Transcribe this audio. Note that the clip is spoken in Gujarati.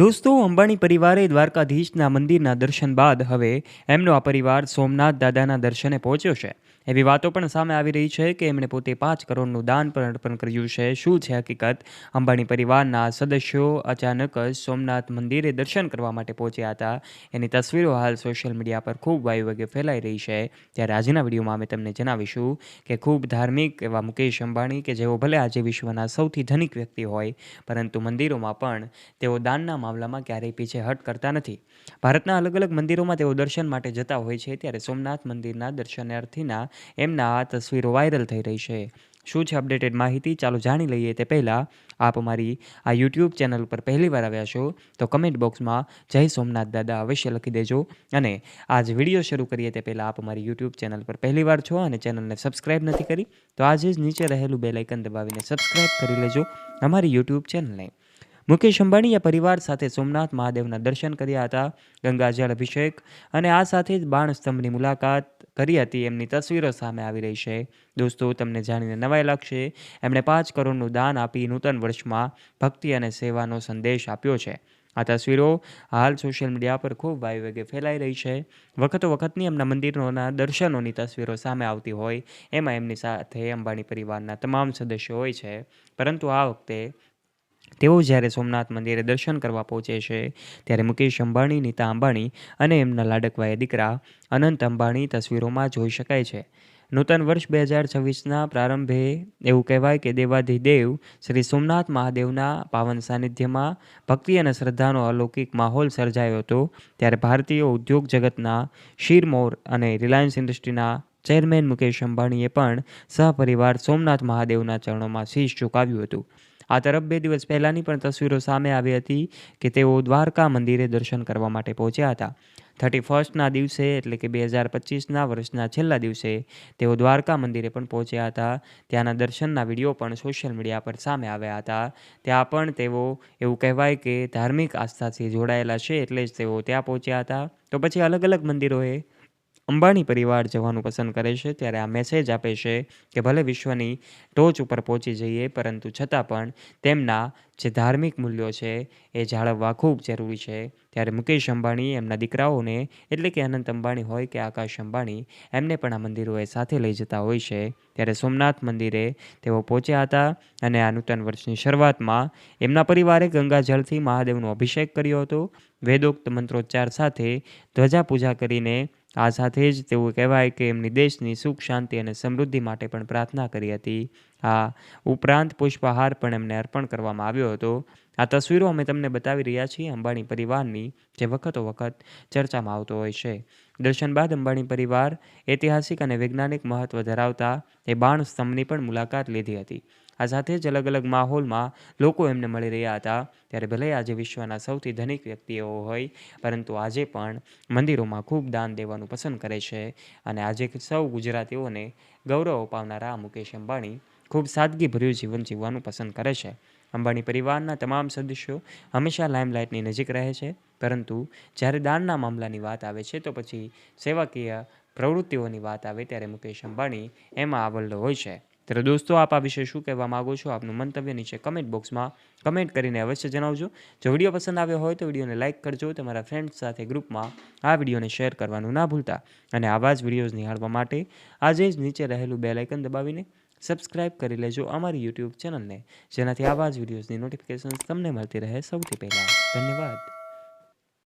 દોસ્તો, અંબાણી પરિવારે દ્વારકાધીશના મંદિરના દર્શન બાદ હવે એમનો આ પરિવાર સોમનાથ દાદાના દર્શને પહોંચ્યો છે. એવી વાતો પણ સામે આવી રહી છે કે એમણે પોતે પાંચ કરોડનું દાન પણ અર્પણ કર્યું છે. શું છે હકીકત? અંબાણી પરિવારના સદસ્યો અચાનક જ સોમનાથ મંદિરે દર્શન કરવા માટે પહોંચ્યા હતા. એની તસવીરો હાલ સોશિયલ મીડિયા પર ખૂબ વાયુવેગે ફેલાઈ રહી છે. ત્યારે આજના વિડીયોમાં અમે તમને જણાવીશું કે ખૂબ ધાર્મિક એવા મુકેશ અંબાણી કે જેઓ ભલે આજે વિશ્વના સૌથી ધનિક વ્યક્તિ હોય, પરંતુ મંદિરોમાં પણ તેઓ દાનના મામલામાં ક્યારેય પીછેહટ કરતા નથી. ભારતના અલગ અલગ મંદિરોમાં તેઓ દર્શન માટે જતા હોય છે, ત્યારે સોમનાથ મંદિરના દર્શનાર્થીના એમના આ તસવીરો વાયરલ થઈ રહી છે. શું છે અપડેટેડ માહિતી? ચાલો જાણી લઈએ તે પહેલાં આપ અમારી આ યુટ્યુબ ચેનલ પર પહેલીવાર આવ્યા છો, તો કમેન્ટ બોક્સમાં જય સોમનાથ દાદા અવશ્ય લખી દેજો. અને આજ વીડિયો શરૂ કરીએ તે પહેલાં આપ અમારી યુટ્યુબ ચેનલ પર પહેલીવાર છો અને ચેનલને સબસ્ક્રાઇબ નથી કરી, તો આજે જ નીચે રહેલું બેલાઇકન દબાવીને સબસ્ક્રાઇબ કરી લેજો અમારી યુટ્યુબ ચેનલને. મુકેશ અંબાણીએ પરિવાર સાથે સોમનાથ મહાદેવના દર્શન કર્યા હતા ગંગાજળ અભિષેક અને આ સાથે જ બાણ સ્તંભની મુલાકાત કરી હતી. એમની તસવીરો સામે આવી રહી છે. દોસ્તો, તમને જાણીને નવાઈ લાગશે, એમણે પાંચ કરોડનું દાન આપી નૂતન વર્ષમાં ભક્તિ અને સેવાનો સંદેશ આપ્યો છે. આ તસવીરો હાલ સોશિયલ મીડિયા પર ખૂબ વાયુવેગે ફેલાઈ રહી છે. વખતો વખતની એમના મંદિરોના દર્શનોની તસવીરો સામે આવતી હોય, એમાં એમની સાથે અંબાણી પરિવારના તમામ સદસ્યો હોય છે. પરંતુ આ વખતે તેઓ જ્યારે સોમનાથ મંદિરે દર્શન કરવા પહોંચે છે, ત્યારે મુકેશ અંબાણી, નીતા અંબાણી અને એમના લાડકવાયા દીકરા અનંત અંબાણી તસવીરોમાં જોઈ શકાય છે. નૂતન વર્ષ બે હજાર છવ્વીસના પ્રારંભે એવું કહેવાય કે દેવાધિદેવ શ્રી સોમનાથ મહાદેવના પાવન સાનિધ્યમાં ભક્તિ અને શ્રદ્ધાનો અલૌકિક માહોલ સર્જાયો હતો, ત્યારે ભારતીય ઉદ્યોગ જગતના શિરમોર અને રિલાયન્સ ઇન્ડસ્ટ્રીના ચેરમેન મુકેશ અંબાણીએ પણ સહપરિવાર સોમનાથ મહાદેવના ચરણોમાં શીશ ઝુકાવ્યું હતું. આ તરફ બે દિવસ પહેલાંની પણ તસવીરો સામે આવી હતી કે તેઓ દ્વારકા મંદિરે દર્શન કરવા માટે પહોંચ્યા હતા. થર્ટી ફર્સ્ટના દિવસે એટલે કે બે હજાર પચીસના વર્ષના છેલ્લા દિવસે તેઓ દ્વારકા મંદિરે પણ પહોંચ્યા હતા. ત્યાંના દર્શનના વીડિયો પણ સોશિયલ મીડિયા પર સામે આવ્યા હતા. ત્યાં પણ તેઓ એવું કહેવાય કે ધાર્મિક આસ્થાથી જોડાયેલા છે એટલે જ તેઓ ત્યાં પહોંચ્યા હતા. તો પછી અલગ અલગ મંદિરોએ અંબાણી પરિવાર જવાનું પસંદ કરે છે, ત્યારે આ મેસેજ આપે છે કે ભલે વિશ્વની ટોચ ઉપર પહોંચી જઈએ, પરંતુ છતાં પણ તેમના જે ધાર્મિક મૂલ્યો છે, એ જાળવવા ખૂબ જરૂરી છે. ત્યારે મુકેશ અંબાણી એમના દીકરાઓને, એટલે કે અનંત અંબાણી હોય કે આકાશ અંબાણી, એમને પણ આ મંદિરોએ સાથે લઈ જતા હોય છે. ત્યારે સોમનાથ મંદિરે તેઓ પહોંચ્યા હતા અને આ નૂતન વર્ષની શરૂઆતમાં એમના પરિવારે ગંગાજળથી મહાદેવનો અભિષેક કર્યો હતો. વેદોક્ત મંત્રોચ્ચાર સાથે ધ્વજા પૂજા કરીને આ સાથે જ તેવું કહેવાય કે એમની દેશની સુખ, શાંતિ અને સમૃદ્ધિ માટે પણ પ્રાર્થના કરી હતી. આ ઉપરાંત પુષ્પહાર પણ એમને અર્પણ કરવામાં આવ્યો હતો. આ તસવીરો અમે તમને બતાવી રહ્યા છીએ અંબાણી પરિવારની જે વખતો વખત ચર્ચામાં આવતો હોય છે. દર્શન બાદ અંબાણી પરિવાર ઐતિહાસિક અને વૈજ્ઞાનિક મહત્વ ધરાવતા એ બાણ સ્તંભની પણ મુલાકાત લીધી હતી. આ સાથે જ અલગ અલગ માહોલમાં લોકો એમને મળી રહ્યા હતા. ત્યારે ભલે આજે વિશ્વના સૌથી ધનિક વ્યક્તિઓ હોય, પરંતુ આજે પણ મંદિરોમાં ખૂબ દાન દેવાનું પસંદ કરે છે અને આજે સૌ ગુજરાતીઓને ગૌરવ અપાવનારા મુકેશ અંબાણી ખૂબ સાદગીભર્યું જીવન જીવવાનું પસંદ કરે છે. અંબાણી પરિવારના તમામ સદસ્યો હંમેશા લાઇમલાઇટની નજીક રહે છે. પરંતુ જ્યારે દાનના મામલાની વાત આવે છે, તો પછી સેવાકીય પ્રવૃત્તિઓની વાત આવે ત્યારે મુકેશ અંબાણી એમાં આવલ્લો હોય છે. ત્યારે દોસ્તો, આપ આ વિશે શું કહેવા માગો છો? આપનું મંતવ્ય નીચે કમેન્ટ બોક્સમાં કમેન્ટ કરીને અવશ્ય જણાવજો. જો વીડિયો પસંદ આવ્યો હોય તો વિડીયોને લાઇક કરજો. તમારા ફ્રેન્ડ્સ સાથે ગ્રુપમાં આ વિડીયોને શેર કરવાનું ના ભૂલતા અને આવા જ વિડીયોઝ નિહાળવા માટે આજે જ નીચે રહેલું બે લાઇકન દબાવીને સબસ્ક્રાઇબ કરી લેજો અમારી યુટ્યુબ ચેનલને. જેનાથી આવા જ વિડીયોઝની નોટિફિકેશન તમને મળતી રહે સૌથી પહેલાં. ધન્યવાદ.